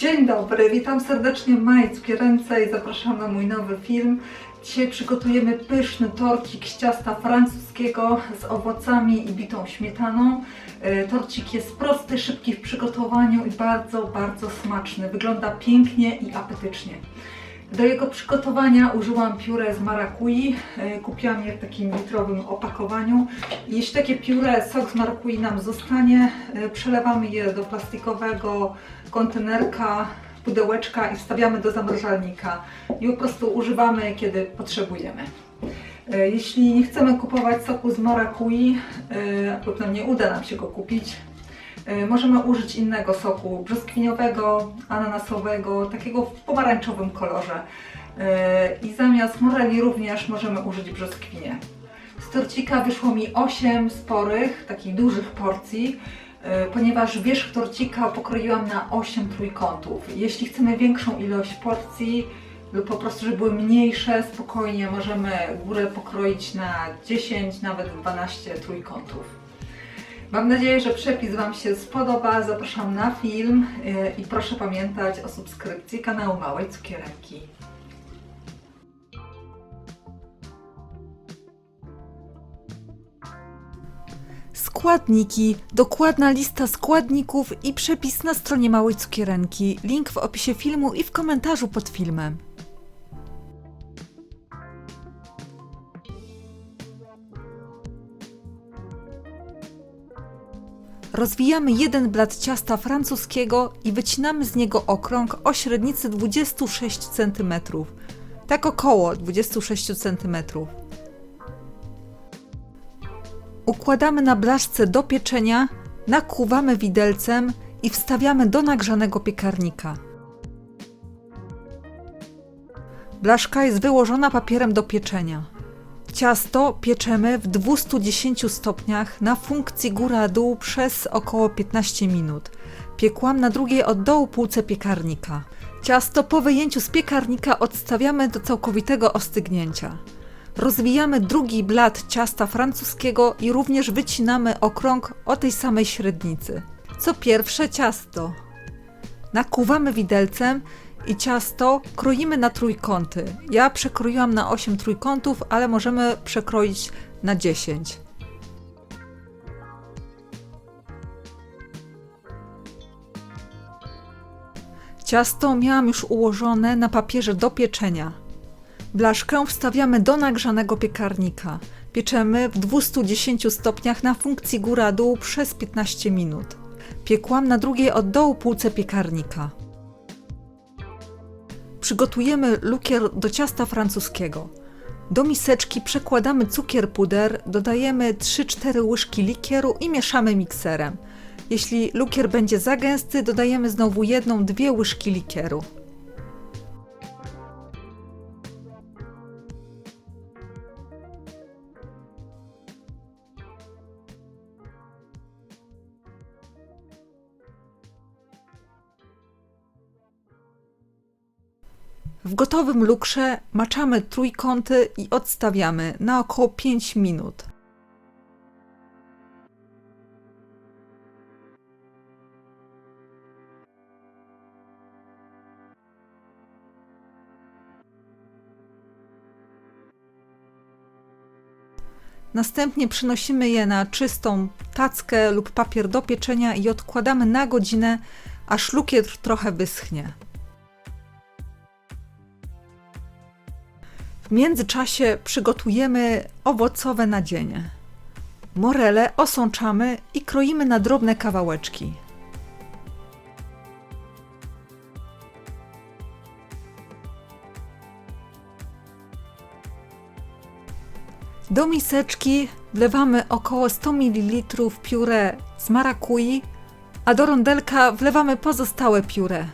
Dzień dobry, witam serdecznie Maj Cukieręce i zapraszam na mój nowy film. Dzisiaj przygotujemy pyszny torcik z ciasta francuskiego z owocami i bitą śmietaną. E, Torcik jest prosty, szybki w przygotowaniu i bardzo, bardzo smaczny. Wygląda pięknie i apetycznie. Do jego przygotowania użyłam pióre z marakui. E, Kupiłam je w takim litrowym opakowaniu. Jeśli takie pióre, sok z marakui nam zostanie, e, przelewamy je do plastikowego kontenerka, pudełeczka i wstawiamy do zamrażalnika. I po prostu używamy, kiedy potrzebujemy. E, Jeśli nie chcemy kupować soku z marakui, lub nam nie uda nam się go kupić, możemy użyć innego soku brzoskwiniowego, ananasowego, takiego w pomarańczowym kolorze. E, I zamiast moreli również możemy użyć brzoskwinię. Z torcika wyszło mi 8 sporych, takich dużych porcji, e, ponieważ wierzch torcika pokroiłam na 8 trójkątów. Jeśli chcemy większą ilość porcji lub po prostu, żeby były mniejsze, spokojnie możemy górę pokroić na 10, nawet 12 trójkątów. Mam nadzieję, że przepis Wam się spodoba. Zapraszam na film e, i proszę pamiętać o subskrypcji kanału Małej Cukierki. Składniki, dokładna lista składników i przepis na stronie Małej Cukierenki. Link w opisie filmu i w komentarzu pod filmem. Rozwijamy jeden blat ciasta francuskiego i wycinamy z niego okrąg o średnicy 26 cm. Tak około 26 cm. Układamy na blaszce do pieczenia, nakłuwamy widelcem i wstawiamy do nagrzanego piekarnika. Blaszka jest wyłożona papierem do pieczenia. Ciasto pieczemy w 210 stopniach na funkcji góra-dół przez około 15 minut. Piekłam na drugiej od dołu półce piekarnika. Ciasto po wyjęciu z piekarnika odstawiamy do całkowitego ostygnięcia. Rozwijamy drugi blat ciasta francuskiego i również wycinamy okrąg o tej samej średnicy. Co pierwsze ciasto. Nakłuwamy widelcem i ciasto kroimy na trójkąty. Ja przekroiłam na 8 trójkątów, ale możemy przekroić na 10. Ciasto miałam już ułożone na papierze do pieczenia. Blaszkę wstawiamy do nagrzanego piekarnika. Pieczemy w 210 stopniach na funkcji góra-dół przez 15 minut. Piekłam na drugiej od dołu półce piekarnika. Przygotujemy lukier do ciasta francuskiego. Do miseczki przekładamy cukier puder, dodajemy 3-4 łyżki likieru i mieszamy mikserem. Jeśli lukier będzie za gęsty, dodajemy znowu jedną, dwie łyżki likieru. W gotowym lukrze maczamy trójkąty i odstawiamy na około 5 minut. Następnie przenosimy je na czystą tackę lub papier do pieczenia i odkładamy na godzinę, aż lukier trochę wyschnie. W międzyczasie przygotujemy owocowe nadzienie. Morele osączamy i kroimy na drobne kawałeczki. Do miseczki wlewamy około 100 ml pióre z marakui, a do rondelka wlewamy pozostałe pióre.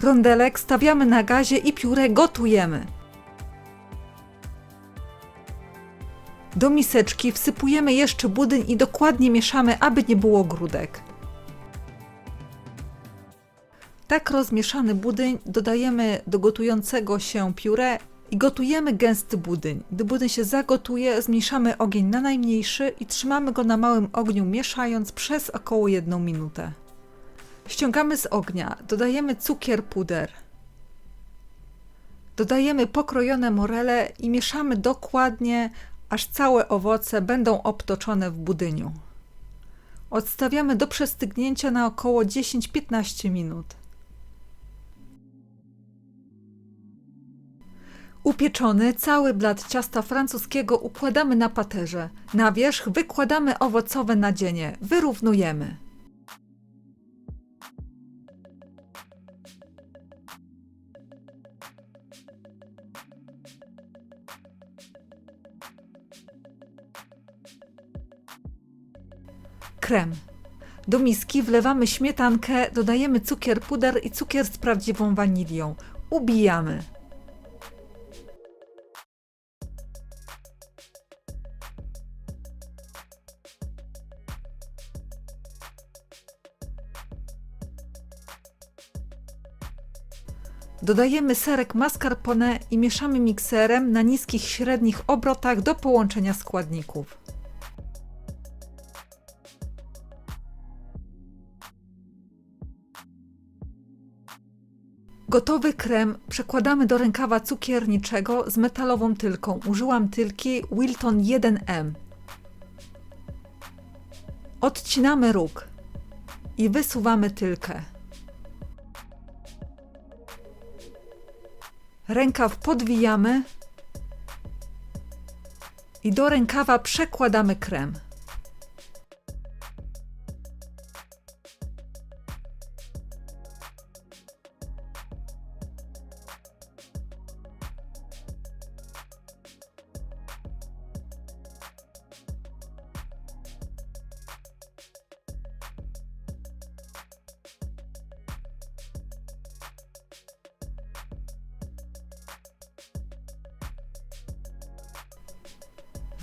Rondelek stawiamy na gazie i pióre gotujemy. Do miseczki wsypujemy jeszcze budyń i dokładnie mieszamy, aby nie było grudek. Tak rozmieszany budyń dodajemy do gotującego się pióre i gotujemy gęsty budyń. Gdy budyń się zagotuje, zmniejszamy ogień na najmniejszy i trzymamy go na małym ogniu, mieszając przez około 1 minutę. Ściągamy z ognia, dodajemy cukier puder. Dodajemy pokrojone morele i mieszamy dokładnie, aż całe owoce będą obtoczone w budyniu. Odstawiamy do przestygnięcia na około 10-15 minut. Upieczony cały blat ciasta francuskiego układamy na paterze. Na wierzch wykładamy owocowe nadzienie, wyrównujemy. Krem. Do miski wlewamy śmietankę, dodajemy cukier puder i cukier z prawdziwą wanilią. Ubijamy. Dodajemy serek mascarpone i mieszamy mikserem na niskich średnich obrotach do połączenia składników. Gotowy krem przekładamy do rękawa cukierniczego z metalową tylką. Użyłam tylki Wilton 1M. Odcinamy róg i wysuwamy tylkę. Rękaw podwijamy i do rękawa przekładamy krem.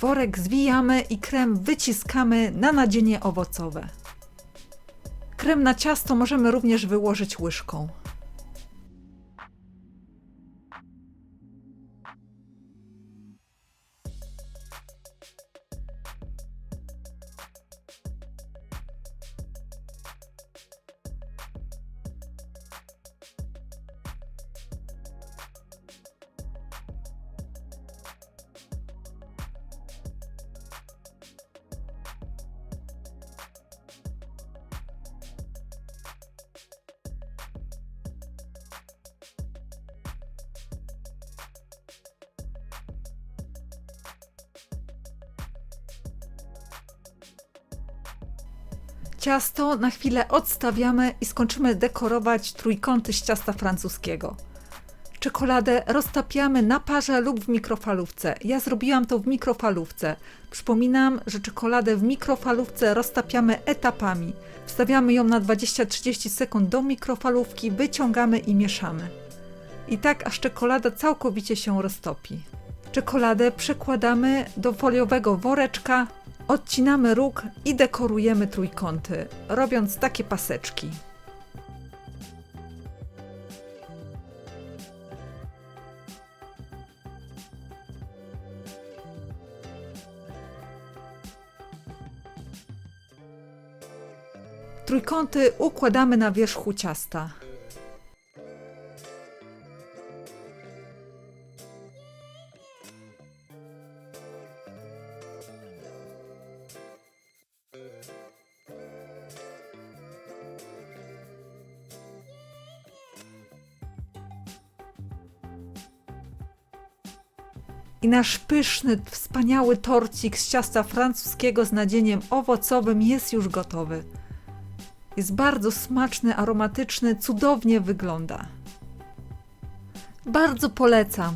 Worek zwijamy i krem wyciskamy na nadzienie owocowe. Krem na ciasto możemy również wyłożyć łyżką. Ciasto na chwilę odstawiamy i skończymy dekorować trójkąty z ciasta francuskiego. Czekoladę roztapiamy na parze lub w mikrofalówce. Ja zrobiłam to w mikrofalówce. Przypominam, że czekoladę w mikrofalówce roztapiamy etapami. Wstawiamy ją na 20-30 sekund do mikrofalówki, wyciągamy i mieszamy. I tak aż czekolada całkowicie się roztopi. Czekoladę przekładamy do foliowego woreczka, odcinamy róg i dekorujemy trójkąty, robiąc takie paseczki. Trójkąty układamy na wierzchu ciasta. I nasz pyszny, wspaniały torcik z ciasta francuskiego z nadzieniem owocowym jest już gotowy. Jest bardzo smaczny, aromatyczny, cudownie wygląda. Bardzo polecam.